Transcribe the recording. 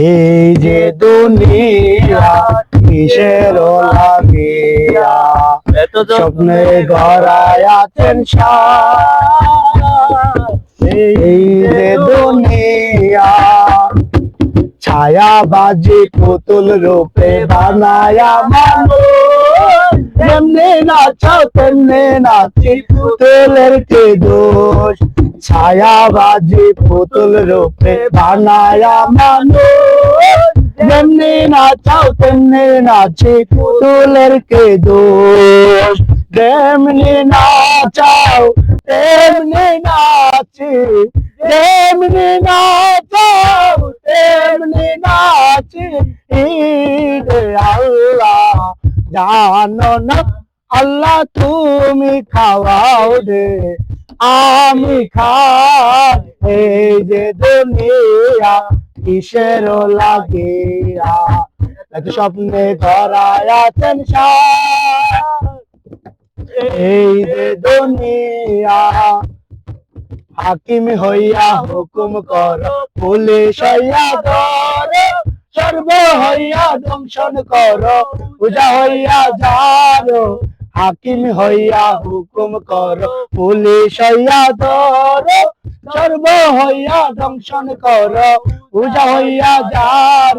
এই যে দুনিয়া কিসের লাগিয়া? স্বপ্নে গড়ায় আছেন এই যে দুনিয়া ছায়াবাজি পুতুল রূপে বানায়া মানুষ। নাচাও তেমনি নাচি পুতুলের কে দোষ? ছায়াবাজি পুতুল রূপে বানায়া মানুষ। তেমনি নাচাও তেমনি নাচি পুতুলের কে দোষ? তেমনি নাচাও তেমনি নাচি তেমনি নাচাও তেমনি নাচি ঈদে আল্লাহ, জানো না আল্লাহ তুমি খাওয়াও দে, আমি খাই এই যে দুনিয়া কিসের লাগিয়া এত স্বপ্নে ধরায় আছেন। এই যে দুনিয়া, হাকিম হইয়া হুকুম কর, পুলিশ হইয়া সর্ব হইয়া দংশন কর, পূজা হইয়া যার, হাকিম হইয়া হুকুম কর, পুলিশ হইয়া ধর সর্ব হইয়া দংশন কর, পূজা হইয়া যার।